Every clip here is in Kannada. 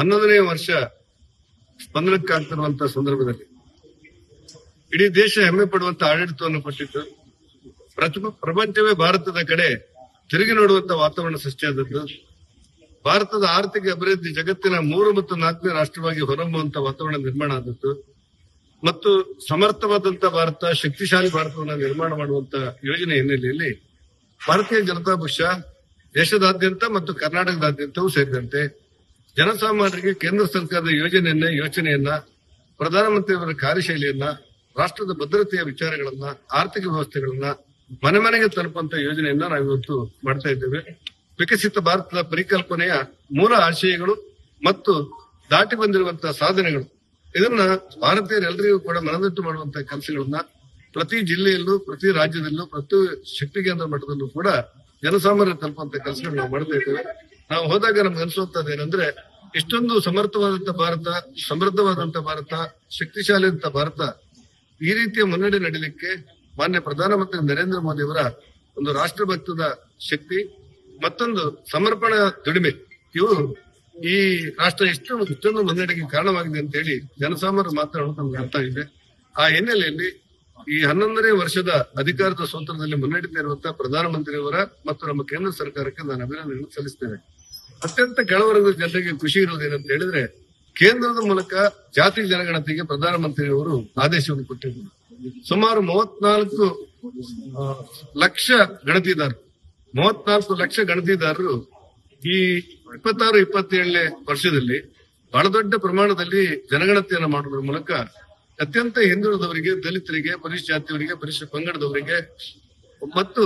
ಹನ್ನೊಂದನೇ ವರ್ಷ ಸ್ಪಂದನಕ್ಕಾಗ್ತಿರುವಂತಹ ಸಂದರ್ಭದಲ್ಲಿ ಇಡೀ ದೇಶ ಹೆಮ್ಮೆ ಪಡುವಂತ ಆಡಳಿತವನ್ನು ಕೊಟ್ಟಿತ್ತು. ಪ್ರಪಂಚವೇ ಭಾರತದ ಕಡೆ ತಿರುಗಿ ನೋಡುವಂತ ವಾತಾವರಣ ಸೃಷ್ಟಿಯಾದದ್ದು ಭಾರತದ ಆರ್ಥಿಕ ಅಭಿವೃದ್ಧಿ ಜಗತ್ತಿನ ಮೂರು ಮತ್ತು ನಾಲ್ಕನೇ ರಾಷ್ಟ್ರವಾಗಿ ಹೊರಹೊಮ್ಮುವಂತ ವಾತಾವರಣ ನಿರ್ಮಾಣ ಆದದ್ದು. ಮತ್ತು ಸಮರ್ಥವಾದಂತ ಭಾರತ, ಶಕ್ತಿಶಾಲಿ ಭಾರತವನ್ನು ನಿರ್ಮಾಣ ಮಾಡುವಂತ ಯೋಜನೆ ಹಿನ್ನೆಲೆಯಲ್ಲಿ ಭಾರತೀಯ ಜನತಾ ಪಕ್ಷ ದೇಶದಾದ್ಯಂತ ಮತ್ತು ಕರ್ನಾಟಕದಾದ್ಯಂತವೂ ಸೇರಿದಂತೆ ಜನಸಾಮಾನ್ಯರಿಗೆ ಕೇಂದ್ರ ಸರ್ಕಾರದ ಯೋಜನೆಯನ್ನ, ಯೋಚನೆಯನ್ನ, ಪ್ರಧಾನಮಂತ್ರಿಯವರ ಕಾರ್ಯಶೈಲಿಯನ್ನ, ರಾಷ್ಟ್ರದ ಭದ್ರತೆಯ ವಿಚಾರಗಳನ್ನ, ಆರ್ಥಿಕ ವ್ಯವಸ್ಥೆಗಳನ್ನ ಮನೆ ಮನೆಗೆ ತಲುಪುವಂತ ಯೋಜನೆಯನ್ನ ನಾವು ಇವತ್ತು ಮಾಡ್ತಾ ಇದ್ದೇವೆ. ವಿಕಸಿತ ಭಾರತದ ಪರಿಕಲ್ಪನೆಯ ಮೂಲ ಆಶಯಗಳು ಮತ್ತು ದಾಟಿ ಬಂದಿರುವಂತಹ ಸಾಧನೆಗಳು. ಇದನ್ನ ಭಾರತೀಯರೆಲ್ಲರಿಗೂ ಕೂಡ ಮನದಟ್ಟು ಮಾಡುವಂತಹ ಕೆಲಸಗಳನ್ನ ಪ್ರತಿ ಜಿಲ್ಲೆಯಲ್ಲೂ, ಪ್ರತಿ ರಾಜ್ಯದಲ್ಲೂ, ಪ್ರತಿ ಶಕ್ತಿ ಕೇಂದ್ರ ಮಟ್ಟದಲ್ಲೂ ಕೂಡ ಜನಸಾಮಾನ್ಯರು ತಲುಪುವಂತ ಕೆಲಸಗಳನ್ನ ನಾವು ಮಾಡ್ತಾ ಇದ್ದೇವೆ. ನಾವು ಹೋದಾಗ ನಮ್ಗೆ ಅನ್ಸುವಂತದ್ದು ಏನಂದ್ರೆ, ಇಷ್ಟೊಂದು ಸಮರ್ಥವಾದಂತ ಭಾರತ, ಸಮೃದ್ಧವಾದಂತ ಭಾರತ ಶಕ್ತಿಶಾಲಿಯಾದಂತ ಭಾರತ ಈ ರೀತಿಯ ಮುನ್ನಡೆ ನಡೀಲಿಕ್ಕೆ ಮಾನ್ಯ ಪ್ರಧಾನಮಂತ್ರಿ ನರೇಂದ್ರ ಮೋದಿ ಅವರ ಒಂದು ರಾಷ್ಟ್ರಭಕ್ತದ ಶಕ್ತಿ, ಮತ್ತೊಂದು ಸಮರ್ಪಣಾ ದುಡಿಮೆ. ಇವು ಈ ರಾಷ್ಟ್ರ ಎಷ್ಟು ಇಷ್ಟೊಂದು ಮುನ್ನಡೆಗೆ ಕಾರಣವಾಗಿದೆ ಅಂತ ಹೇಳಿ ಜನಸಾಮಾನ್ಯರು ಮಾತನಾಡೋದು ನಮ್ಗೆ ಅರ್ಥ ಇದೆ ಆ ಹಿನ್ನೆಲೆಯಲ್ಲಿ ಈ ಹನ್ನೊಂದನೇ ವರ್ಷದ ಅಧಿಕಾರದ ಸೂತ್ರದಲ್ಲಿ ಮುನ್ನಡೆದಿರುವಂತಹ ಪ್ರಧಾನಮಂತ್ರಿಯವರ ಮತ್ತು ನಮ್ಮ ಕೇಂದ್ರ ಸರ್ಕಾರಕ್ಕೆ ನಾನು ಅಭಿನಂದನೆ ಸಲ್ಲಿಸ್ತೇನೆ. ಅತ್ಯಂತ ಕೆಳವರ್ಗದ ಜನರಿಗೆ ಖುಷಿ ಇರುವುದೇನಂತ ಹೇಳಿದ್ರೆ, ಕೇಂದ್ರದ ಮೂಲಕ ಜಾತಿ ಜನಗಣತಿಗೆ ಪ್ರಧಾನಮಂತ್ರಿಯವರು ಆದೇಶವನ್ನು ಕೊಟ್ಟಿದ್ದರು. ಸುಮಾರು ಮೂವತ್ನಾಲ್ಕು ಲಕ್ಷ ಗಣತಿದಾರರು, ಮೂವತ್ನಾಲ್ಕು ಲಕ್ಷ ಗಣತಿದಾರರು ಈ ಇಪ್ಪತ್ತಾರು, ಇಪ್ಪತ್ತೇಳನೇ ವರ್ಷದಲ್ಲಿ ಬಹಳ ದೊಡ್ಡ ಪ್ರಮಾಣದಲ್ಲಿ ಜನಗಣತಿಯನ್ನು ಮಾಡುವುದರ ಮೂಲಕ ಅತ್ಯಂತ ಹಿಂದುಳಿದವರಿಗೆ, ದಲಿತರಿಗೆ ಪರಿಶಿಷ್ಟ ಜಾತಿಯವರಿಗೆ ಪರಿಶಿಷ್ಟ ಪಂಗಡದವರಿಗೆ ಮತ್ತು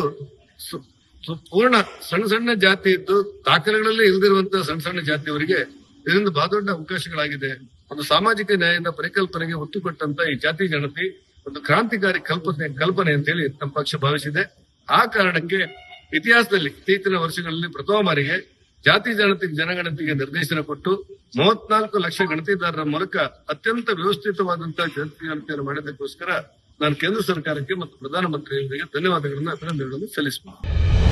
ಪೂರ್ಣ ಸಣ್ಣ ಸಣ್ಣ ಜಾತಿ ಇದ್ದು ದಾಖಲೆಗಳಲ್ಲೇ ಇಲ್ದಿರುವಂತಹ ಸಣ್ಣ ಸಣ್ಣ ಜಾತಿಯವರಿಗೆ ಇದರಿಂದ ಬಹಳ ದೊಡ್ಡ ಅವಕಾಶಗಳಾಗಿದೆ. ಒಂದು ಸಾಮಾಜಿಕ ನ್ಯಾಯದ ಪರಿಕಲ್ಪನೆಗೆ ಒತ್ತು ಕೊಟ್ಟಂತ ಈ ಜಾತಿ ಜನತಿ ಒಂದು ಕ್ರಾಂತಿಕಾರಿ ಕಲ್ಪನೆ ಕಲ್ಪನೆ ಅಂತ ಹೇಳಿ ನಮ್ಮ ಪಕ್ಷ ಭಾವಿಸಿದೆ. ಆ ಕಾರಣಕ್ಕೆ ಇತಿಹಾಸದಲ್ಲಿ ಇತ್ತೀಚಿನ ವರ್ಷಗಳಲ್ಲಿ ಪ್ರಥಮ ಬಾರಿಗೆ ಜಾತಿ ಜನತೆ, ಜನಗಣತಿಗೆ ನಿರ್ದೇಶನ ಕೊಟ್ಟು ಮೂವತ್ನಾಲ್ಕು ಲಕ್ಷ ಗಣತಿದಾರರ ಮೂಲಕ ಅತ್ಯಂತ ವ್ಯವಸ್ಥಿತವಾದಂತಹ ಜಾತಿ ಗಣತಿಯನ್ನು ಮಾಡಿದ್ದಕ್ಕೋಸ್ಕರ ನಾನು ಕೇಂದ್ರ ಸರ್ಕಾರಕ್ಕೆ ಮತ್ತು ಪ್ರಧಾನಮಂತ್ರಿಯವರಿಗೆ ಧನ್ಯವಾದಗಳನ್ನು ಅಭಿನಂದನೆಗಳನ್ನು ಸಲ್ಲಿಸುತ್ತೇನೆ